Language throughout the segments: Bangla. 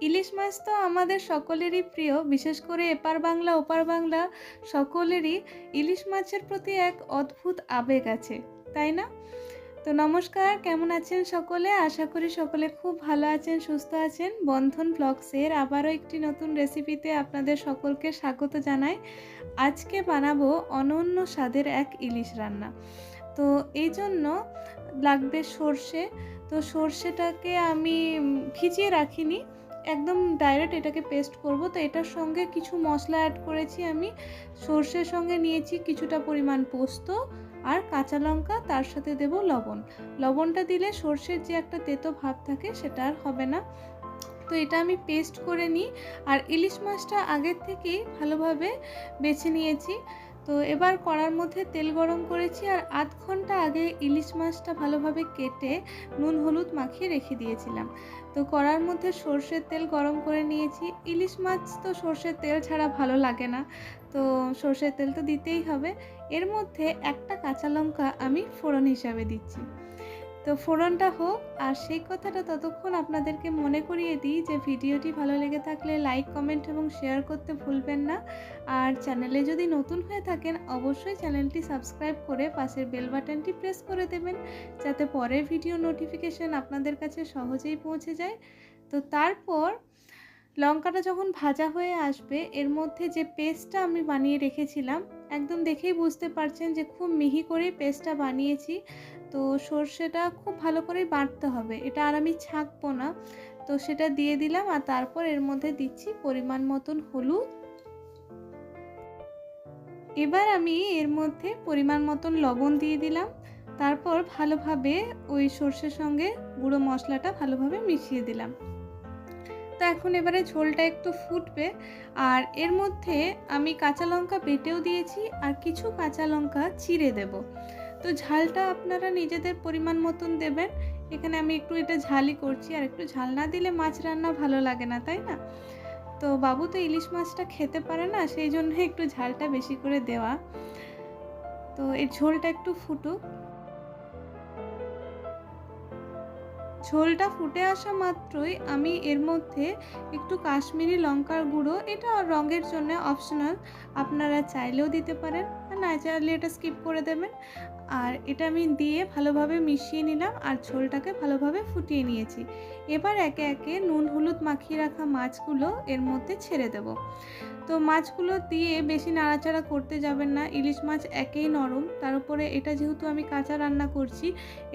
ইলিশ মাছ তো আমাদের সকলেরই প্রিয়, বিশেষ করে এপার বাংলা, ওপার বাংলা সকলেরই ইলিশ মাছের প্রতি এক অদ্ভুত আবেগ আছে, তাই না? তো নমস্কার, কেমন আছেন সকলে? আশা করি সকলে খুব ভালো আছেন, সুস্থ আছেন। বন্ধন ব্লগসের আবারও একটি নতুন রেসিপিতে আপনাদের সকলকে স্বাগত জানাই। আজকে বানাবো অনন্য স্বাদের এক ইলিশ রান্না। তো এই জন্য লাগবে সর্ষে। তো সর্ষেটাকে আমি ভিজিয়ে রাখিনি। একদম ডাইরেক্ট এটাকে পেস্ট করব। তো এটার সঙ্গে কিছু মশলা অ্যাড করেছি আমি। সর্ষের সঙ্গে নিয়েছি কিছুটা পরিমাণ পোস্ত আর কাঁচা লঙ্কা, তার সাথে দেব লবণ। লবণটা দিলে সর্ষের যে একটা তেতো ভাব থাকে সেটা আর হবে না। তো এটা আমি পেস্ট করে নিই। আর ইলিশ মাছটা আগের থেকেই ভালোভাবে বেছে নিয়েছি। তো এবার কড়ার মধ্যে তেল গরম করেছি আর আধ ঘণ্টা আগে ইলিশ মাছটা ভালোভাবে কেটে নুন, হলুদ মাখিয়ে রেখে দিয়েছিলাম। তো কড়ার মধ্যে সর্ষের তেল গরম করে নিয়েছি। ইলিশ মাছ তো সর্ষের তেল ছাড়া ভালো লাগে না, তো সর্ষের তেল তো দিতেই হবে। এর মধ্যে একটা কাঁচা লঙ্কা আমি ফোড়ন হিসাবে দিচ্ছি। তো ফোড়নটা হোক, আর সেই কথাটা ততক্ষণ আপনাদেরকে মনে করিয়ে দিই যে ভিডিওটি ভালো লেগে থাকলে লাইক, কমেন্ট এবং শেয়ার করতে ভুলবেন না। আর চ্যানেলে যদি নতুন হয়ে থাকেন, অবশ্যই চ্যানেলটি সাবস্ক্রাইব করে পাশের বেল বাটনটি প্রেস করে দেবেন, যাতে পরের ভিডিও নোটিফিকেশন আপনাদের কাছে সহজেই পৌঁছে যায়। তো তারপর লঙ্কাটা যখন ভাজা হয়ে আসবে, এর মধ্যে যে পেস্টটা আমি বানিয়ে রেখেছিলাম, একদম দেখেই বুঝতে পারছেন যে খুব মিহি করেই পেস্টটা বানিয়েছি। তো সর্ষেটা খুব ভালো করে বাটতে হবে। এটা আর আমি ছাঁকবো না। তো সেটা দিয়ে দিলাম আর তারপর এর মধ্যে দিচ্ছি পরিমাণ মতন হলুদ। এবার আমি এর মধ্যে পরিমাণ মতন লবণ দিয়ে দিলাম। তারপর ভালোভাবে ওই সর্ষের সঙ্গে গুঁড়ো মশলাটা ভালোভাবে মিশিয়ে দিলাম। তো এখন এবারে ঝোলটা একটু ফুটবে আর এর মধ্যে আমি কাঁচা লঙ্কা বেটেও দিয়েছি আর কিছু কাঁচা লঙ্কা চিড়ে দেব। তো ঝালটা আপনারা নিজেদের পরিমাণ মতন দেবেন। এখানে আমি একটু এটা ঝালই করছি, আর একটু ঝাল না দিলে মাছ রান্না ভালো লাগে না, তাই না? তো বাবু তো ইলিশ মাছটা খেতে পারে না, সেই জন্য একটু ঝালটা বেশি করে দেওয়া। তো এই ঝোলটা একটু ফুটুক। ঝোলটা ফুটে আসা মাত্রই আমি এর মধ্যে একটু কাশ্মীরি লঙ্কার গুঁড়ো, এটা রঙের জন্য অপশনাল আপনারা চাইলেও দিতে পারেন, আর না চাইলে এটা স্কিপ করে দেবেন। আর এটা আমি দিয়ে ভালোভাবে মিশিয়ে নিলাম আর ঝোলটাকে ভালোভাবে ফুটিয়ে নিয়েছি। এবার একে একে নুন, হলুদ মাখিয়ে রাখা মাছগুলো এর মধ্যে ছেড়ে দেব। তো মাছগুলো দিয়ে বেশি নাড়াচাড়া করতে যাবেন না, ইলিশ মাছ একেই নরম। তার উপরে এটা যেহেতু আমি কাঁচা রান্না করছি,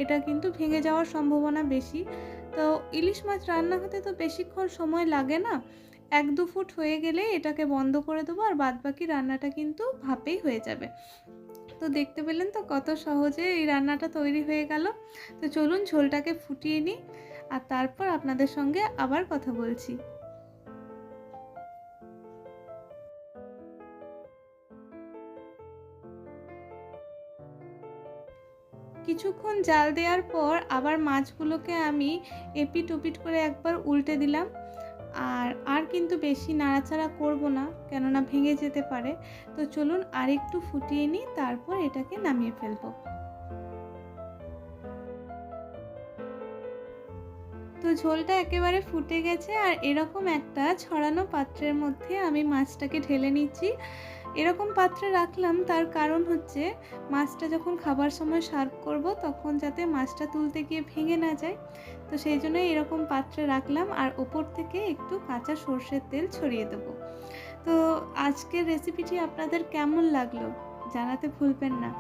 এটা কিন্তু ভেঙে যাওয়ার সম্ভাবনা বেশি। তো ইলিশ মাছ রান্না হতে তো বেশিক্ষণ সময় লাগে না, এক দু ফুট হয়ে গেলে এটাকে বন্ধ করে দেবো আর বাদবাকি রান্নাটা কিন্তু ভাপেই হয়ে যাবে। তো দেখতে পেলেন তো কত সহজে এই রান্নাটা তৈরি হয়ে গেল। তো চলুন ঝোলটাকে ফুটিয়ে নিই আর তারপর আপনাদের সঙ্গে আবার কথা বলছি। কিছুক্ষণ জাল দেওয়ার পর আবার মাছগুলোকে আমি এপিট ওপিট করে একবার উল্টে দিলাম। আর আর কিন্তু বেশি নাড়াচাড়া করব না, কেননা ভেঙে যেতে পারে। তো চলুন আর একটু ফুটিয়ে নিই, তারপর এটাকে নামিয়ে ফেলব। তো ঝোলটা একেবারে ফুটে গেছে, আর এরকম একটা ছড়ানো পাত্রের মধ্যে আমি মাছটাকে ঢেলে নিচ্ছি। এরকম পাত্রে রাখলাম। তার কারণ হচ্ছে মাছটা যখন খাবার সময় সার্ভ করব, তখন যাতে মাছটা তুলতে গিয়ে ভেঙে না যায়। তো সেই জন্য এরকম পাত্রে রাখলাম। আর ওপর থেকে একটু কাঁচা সর্ষের তেল ছড়িয়ে দেবো। তো আজকের রেসিপিটি আপনাদের কেমন লাগল জানাতে ভুলবেন না।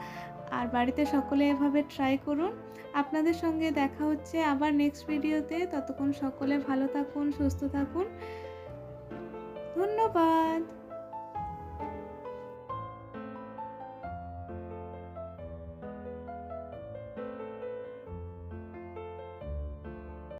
আর বাড়িতে সকলে এভাবে ট্রাই করুন। আপনাদের সঙ্গে দেখা হচ্ছে আবার নেক্সট ভিডিওতে। ততক্ষণ সকলে ভালো থাকুন, সুস্থ থাকুন। ধন্যবাদ।